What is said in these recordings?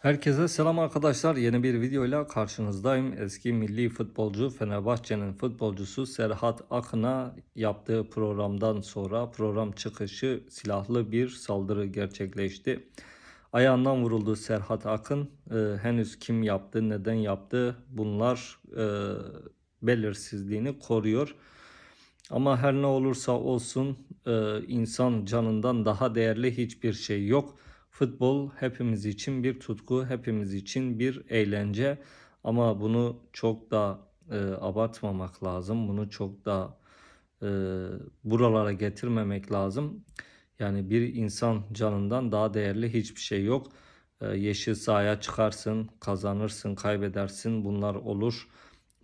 Herkese selam arkadaşlar. Yeni bir videoyla karşınızdayım. Eski milli futbolcu Fenerbahçe'nin futbolcusu Serhat Akın'a yaptığı programdan sonra program çıkışı silahlı bir saldırı gerçekleşti. Ayağından vuruldu Serhat Akın. Ee, henüz kim yaptı, neden yaptı bunlar e, belirsizliğini koruyor. Ama her ne olursa olsun e, insan canından daha değerli hiçbir şey yok. Futbol hepimiz için bir tutku, hepimiz için bir eğlence. Ama bunu çok da e, abartmamak lazım. Bunu çok da e, buralara getirmemek lazım. Yani bir insan canından daha değerli hiçbir şey yok. E, yeşil sahaya çıkarsın, kazanırsın, kaybedersin. Bunlar olur.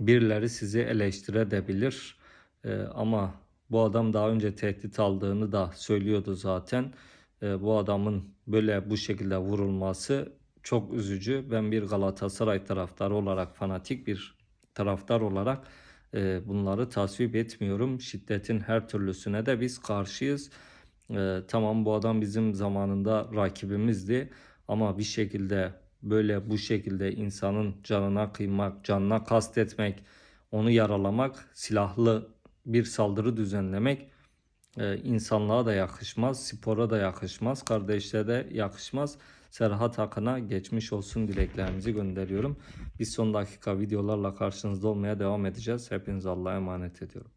Birileri sizi eleştirebilir. Ee, ama bu adam daha önce tehdit aldığını da söylüyordu zaten. Ee, bu adamın böyle bu şekilde vurulması çok üzücü. Ben bir Galatasaray taraftarı olarak, fanatik bir taraftar olarak e, bunları tasvip etmiyorum. Şiddetin her türlüsüne de biz karşıyız. Ee, tamam bu adam bizim zamanında rakibimizdi ama bir şekilde böyle bu şekilde insanın canına kıymak, canına kastetmek, onu yaralamak, silahlı bir saldırı düzenlemek e, insanlığa da yakışmaz, spora da yakışmaz, kardeşlere de yakışmaz. Serhat Akın'a geçmiş olsun dileklerimizi gönderiyorum. Biz son dakika videolarla karşınızda olmaya devam edeceğiz. Hepinizi Allah'a emanet ediyorum.